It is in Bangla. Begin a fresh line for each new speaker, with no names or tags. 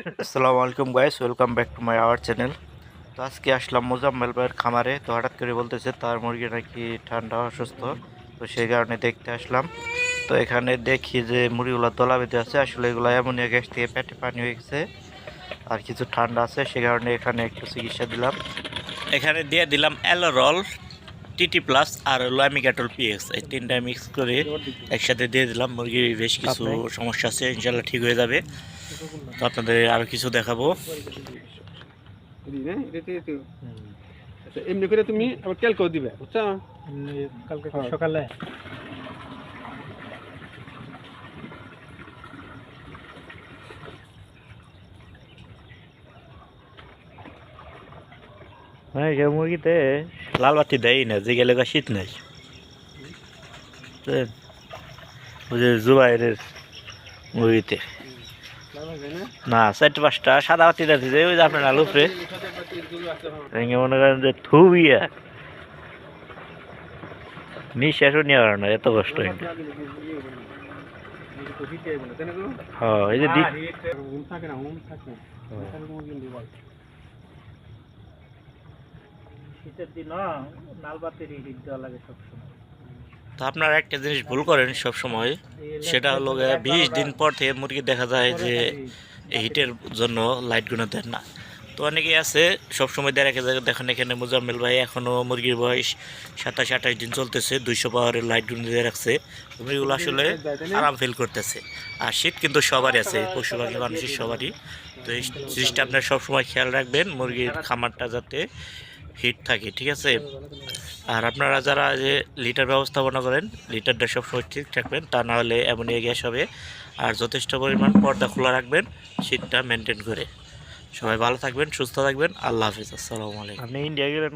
আসসালামু আলাইকুম guys welcome back to my our channel তো আজকে আসলাম মোজাম্মেল ভাইয়ের খামারে। তো হঠাৎ করে বলতেছে, তার মুরগি নাকি ঠান্ডা, অসুস্থ? তো সেই কারণে দেখতে আসলাম। তো এখানে দেখি যে মুরগিগুলো দলা বেঁধে আছে। আসলে এগুলো অ্যামোনিয়া গ্যাস থেকে পেটে পানি হয়ে গেছে। আর কিছু ঠান্ডা আছে। সে কারণে এখানে একটু চিকিৎসা দিলাম। এখানে দিয়ে দিলাম অ্যালোরল টিটি প্লাস আর লামিকাটল পিএক্স। এই তিনটা মিক্স করে একসাথে দিয়ে দিলাম। মুরগির বেশ কিছু সমস্যা আছে ইনশাল্লাহ ঠিক হয়ে যাবে। তো আপনাদের আরও কিছু দেখাবো।
আচ্ছা, এমনি করে তুমি আবার ক্যালকেও দিবে বুঝছ?
কালকে
হ্যাঁ।
সকালে
মানে যে মুরগিতে লাল বাতি দেয় না যে গেলে শীত নেই। যে জুবাইরের মুরগিতে না চারটে পাঁচটা সাদা বাতিটা দিতে ওই যে আপনার আলু ফ্রে মনে করেন যে থুবিয়া। নিঃশ্বাসও নেওয়া হয় না এত কষ্ট হয় হ্যাঁ এই যে দি
হুম থাকে না হুম থাকে তাহলে তোমার কিন্তু ভালো।
শীতের দিন নাল বাতির হিট দেওয়া লাগে সবসময়।
তো আপনারা একটা জিনিস ভুল করেন সব সময় সেটা হলো বিশ দিন পর থেকে মুরগি দেখা যায় যে হিটের জন্য লাইটগুলো দেন না। তো অনেকেই আছে সবসময় দিয়ে রেখে যায় দেখেন এখানে মুজাম্মেল ভাই এখনও মুরগির বয়স সাতাশ আঠাশ দিন চলতেছে দুইশো পাওয়ারের লাইটগুলো দিয়ে রাখছে। মুরগিগুলো আসলে আরাম ফিল করতেছে। আর শীত কিন্তু সবারই আছে পশু পাখি মানুষের সবারই। তো এই জিনিসটা আপনার সবসময় খেয়াল রাখবেন মুরগির খামারটা যাতে হিট থাকে, ঠিক আছে? আর আপনারা যারা যে লিটার ব্যবস্থাপনা করেন, লিটারটা সবসময় ঠিক থাকবেন তা না হলে অ্যামোনিয়া গ্যাস হবে। আর যথেষ্ট পরিমাণ পর্দা খোলা রাখবেন, শীতটা মেনটেন করে। সবাই ভালো থাকবেন, সুস্থ থাকবেন। আল্লাহ হাফিজ, আসসালামু আলাইকুম। আপনি ইন্ডিয়া গেলেন